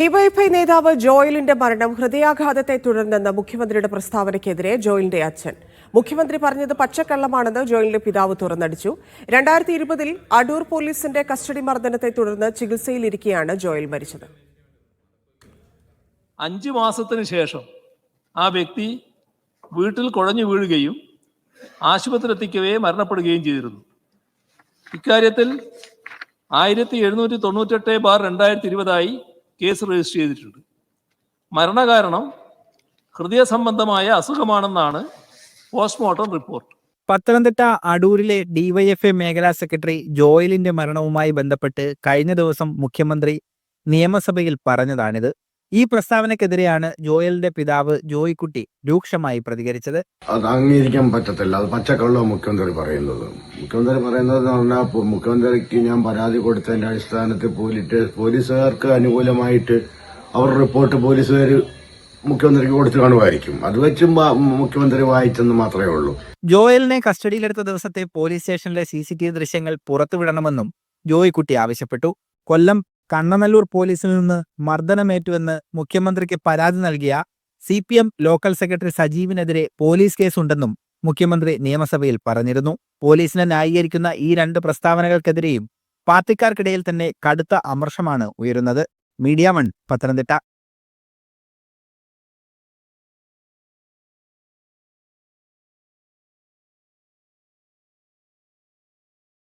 DYFI നേതാവ് ജോയലിന്റെ മരണം ഹൃദയാഘാതത്തെ തുടർന്നെന്ന മുഖ്യമന്ത്രിയുടെ പ്രസ്താവനയ്ക്കെതിരെ ജോയലിന്റെ അച്ഛൻ. മുഖ്യമന്ത്രി പറഞ്ഞത് പച്ചക്കള്ളമാണെന്ന് ജോയലിന്റെ പിതാവ് തുറന്നടിച്ചു. രണ്ടായിരത്തി ഇരുപതിൽ അടൂർ പോലീസിന്റെ കസ്റ്റഡി മർദ്ദനത്തെ തുടർന്ന് ചികിത്സയിലിരിക്കെയാണ് ജോയൽ മരിച്ചത്. അഞ്ചു മാസത്തിന് ശേഷം ആ വ്യക്തി വീട്ടിൽ കുഴഞ്ഞു വീഴുകയും ആശുപത്രി എത്തിക്കവേ മരണപ്പെടുകയും ചെയ്തിരുന്നു. ഇക്കാര്യത്തിൽ ആയിരത്തി എഴുന്നൂറ്റി തൊണ്ണൂറ്റെട്ട് ബാർ രണ്ടായിരത്തി ഇരുപതായി കേസ് രജിസ്റ്റർ ചെയ്തിട്ടുണ്ട്. മരണകാരണം ഹൃദയ സംബന്ധമായ അസുഖമാണെന്നാണ് പോസ്റ്റ്മോർട്ടം റിപ്പോർട്ട് പത്തനംതിട്ട അടൂരിലെ ഡിവൈഎഫ്എ മേഖലാ സെക്രട്ടറി ജോയലിന്റെ മരണവുമായി ബന്ധപ്പെട്ട് കഴിഞ്ഞ ദിവസം മുഖ്യമന്ത്രി നിയമസഭയിൽ പറഞ്ഞതാണിത്. ഈ പ്രസ്താവനക്കെതിരെയാണ് ജോയലിന്റെ പിതാവ് ജോയിക്കുട്ടി രൂക്ഷമായി പ്രതികരിച്ചത്. അത് അംഗീകരിക്കാൻ പറ്റത്തില്ല. അത് പച്ചക്കള്ളോ മുഖ്യമന്ത്രി പറയുന്നത്. മുഖ്യമന്ത്രി പറയുന്നത് പറഞ്ഞാൽ മുഖ്യമന്ത്രിക്ക് ഞാൻ പരാതി കൊടുത്തതിന്റെ അടിസ്ഥാനത്തിൽ പോലീസ് പോലീസുകാർക്ക് അനുകൂലമായിട്ട് അവർ റിപ്പോർട്ട് പോലീസുകാർ മുഖ്യമന്ത്രിക്ക് കൊടുത്തു കാണുമായിരിക്കും. അത് വെച്ചും മുഖ്യമന്ത്രി വായിച്ചെന്ന് മാത്രമേ ഉള്ളൂ. ജോയലിനെ കസ്റ്റഡിയിലെടുത്ത ദിവസത്തെ പോലീസ് സ്റ്റേഷനിലെ സി സി ടി വി ദൃശ്യങ്ങൾ പുറത്തുവിടണമെന്നും ജോയിക്കുട്ടി ആവശ്യപ്പെട്ടു. കൊല്ലം കണ്ണനല്ലൂർ പോലീസിൽ നിന്ന് മർദ്ദനമേറ്റുവെന്ന് മുഖ്യമന്ത്രിക്ക് പരാതി നൽകിയ C P M local secretary സജീവിനെതിരെ police കേസുണ്ടെന്നും മുഖ്യമന്ത്രി നിയമസഭയിൽ പറഞ്ഞിരുന്നു. പോലീസിനെ ന്യായീകരിക്കുന്ന ഈ രണ്ട് പ്രസ്താവനകൾക്കെതിരെയും പാർട്ടിക്കാർക്കിടയിൽ തന്നെ കടുത്ത അമർഷമാണ് ഉയരുന്നത്. Media one Pathanamthitta.